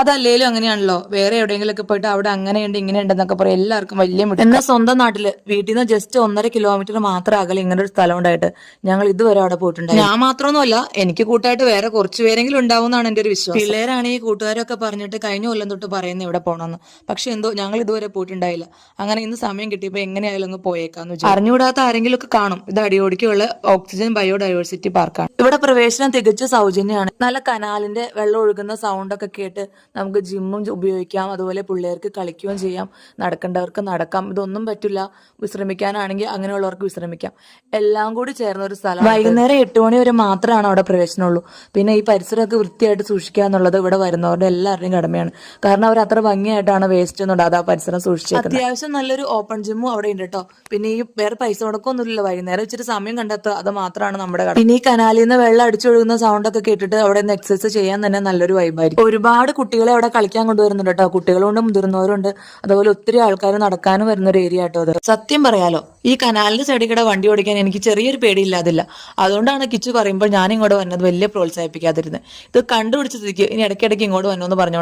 അതല്ലേലും അങ്ങനെയാണല്ലോ. വേറെ എവിടെയെങ്കിലും ഒക്കെ പോയിട്ട് അവിടെ അങ്ങനെയുണ്ട് ഇങ്ങനെയുണ്ട് എന്നൊക്കെ പറയും. എല്ലാവർക്കും വലിയ എന്റെ സ്വന്തം നാട്ടിൽ വീട്ടിൽ നിന്ന് ജസ്റ്റ് ഒന്നര കിലോമീറ്റർ മാത്രം അകലെ ഇങ്ങനെ ഒരു സ്ഥലം ഉണ്ടായിട്ട് ഞങ്ങൾ ഇതുവരെ അവിടെ പോയിട്ടുണ്ട് ഞാൻ മാത്രമൊന്നുമല്ല എനിക്ക് കൂട്ടായിട്ട് വേറെ കുറച്ച് പേരെങ്കിലും ഉണ്ടാവുമെന്നാണ് എന്റെ ഒരു വിശ്വാസം. പിള്ളേരാണ് ഈ കൂട്ടുകാരൊക്കെ പറഞ്ഞിട്ട് കഴിഞ്ഞ കൊല്ലം തൊട്ട് പറയുന്നത് ഇവിടെ പോകണമെന്ന് പക്ഷെ എന്തോ ഞങ്ങൾ ഇതുവരെ പോയിട്ടുണ്ടായില്ല. അങ്ങനെ ഇന്ന് സമയം കിട്ടിയപ്പോൾ എങ്ങനെയായാലും അങ്ങ് പോയേക്കാന്ന് വെച്ചാൽ അറിഞ്ഞുകൂടാത്ത ആരെങ്കിലും ഒക്കെ കാണും. ഇത് അടിയോടിക്കുള്ള ഓക്സിജൻ ബയോഡൈവേഴ്സിറ്റി പാർക്കാണ് ഇവിടെ പ്രവേശനം തികച്ച സൗജന്യമാണ്. നല്ല കനാലിന്റെ വെള്ളം ഒഴുകുന്ന സൗണ്ട് ഒക്കെ കേട്ട് നമുക്ക് ജിമ്മും ഉപയോഗിക്കാം. അതുപോലെ പിള്ളേർക്ക് കളിക്കുകയും ചെയ്യാം. നടക്കേണ്ടവർക്ക് നടക്കാം. ഇതൊന്നും പറ്റില്ല. വിശ്രമിക്കാനാണെങ്കിൽ അങ്ങനെയുള്ളവർക്ക് വിശ്രമിക്കാം. എല്ലാം കൂടി ചേർന്ന ഒരു സ്ഥലം വൈകുന്നേരം എട്ട് മണി വരെ മാത്രമാണ് അവിടെ പ്രവേശനമുള്ളൂ. പിന്നെ ഈ പരിസരമൊക്കെ വൃത്തിയായിട്ട് സൂക്ഷിക്കുക എന്നുള്ളത് ഇവിടെ വരുന്നവരുടെ എല്ലാവരുടെയും കടമയാണ്. കാരണം അവർ അത്ര ഭംഗിയായിട്ടാണ് വേസ്റ്റ് ഒന്നും ഇടാതെ ആ പരിസരം സൂക്ഷിച്ചത് അത്യാവശ്യം നല്ലൊരു ഓപ്പൺ ജിമ്മും അവിടെ ഉണ്ട് കേട്ടോ. പിന്നെ ഈ വേറെ പൈസ മുടക്കമൊന്നുമില്ല വൈകുന്നേരം ഇച്ചിരി സമയം കണ്ടെത്തുക. അത് മാത്രമാണ് നമ്മുടെ കടമ. പിന്നെ ഈ കനാലിൽ നിന്ന് വെള്ളം അടിച്ചൊഴുകുന്ന സൗണ്ട് ഒക്കെ കേട്ടിട്ട് അവിടെ നിന്ന് എക്സസൈസ് ചെയ്യാൻ തന്നെ നല്ലൊരു വൈബായിരിക്കും ഒരുപാട് കുട്ടികളെ അവിടെ കളിക്കാൻ കൊണ്ടുവരുന്നുണ്ട് കേട്ടോ. കുട്ടികളുണ്ട് മുതിർന്നവരുണ്ട് അതുപോലെ ഒത്തിരി ആൾക്കാർ നടക്കാനും വരുന്ന ഒരു ഏരിയ കേട്ടോ അത്. സത്യം പറയാലോ ഈ കനാലിന്റെ സൈഡിൽ കൂടെ വണ്ടി ഓടിക്കാൻ എനിക്ക് ചെറിയൊരു പേടിയില്ലാതില്ല. അതുകൊണ്ടാണ് കിച്ചു പറയുമ്പോൾ ഞാൻ ഇങ്ങോട്ട് വന്നത് വലിയ പ്രോത്സാഹിപ്പിക്കാതിരുന്നത് ഇത് കണ്ടുപിടിച്ചതിരിക്കും ഇനി ഇടയ്ക്കിടയ്ക്ക് ഇങ്ങോട്ട് വന്നു എന്ന് പറഞ്ഞുകൊണ്ട്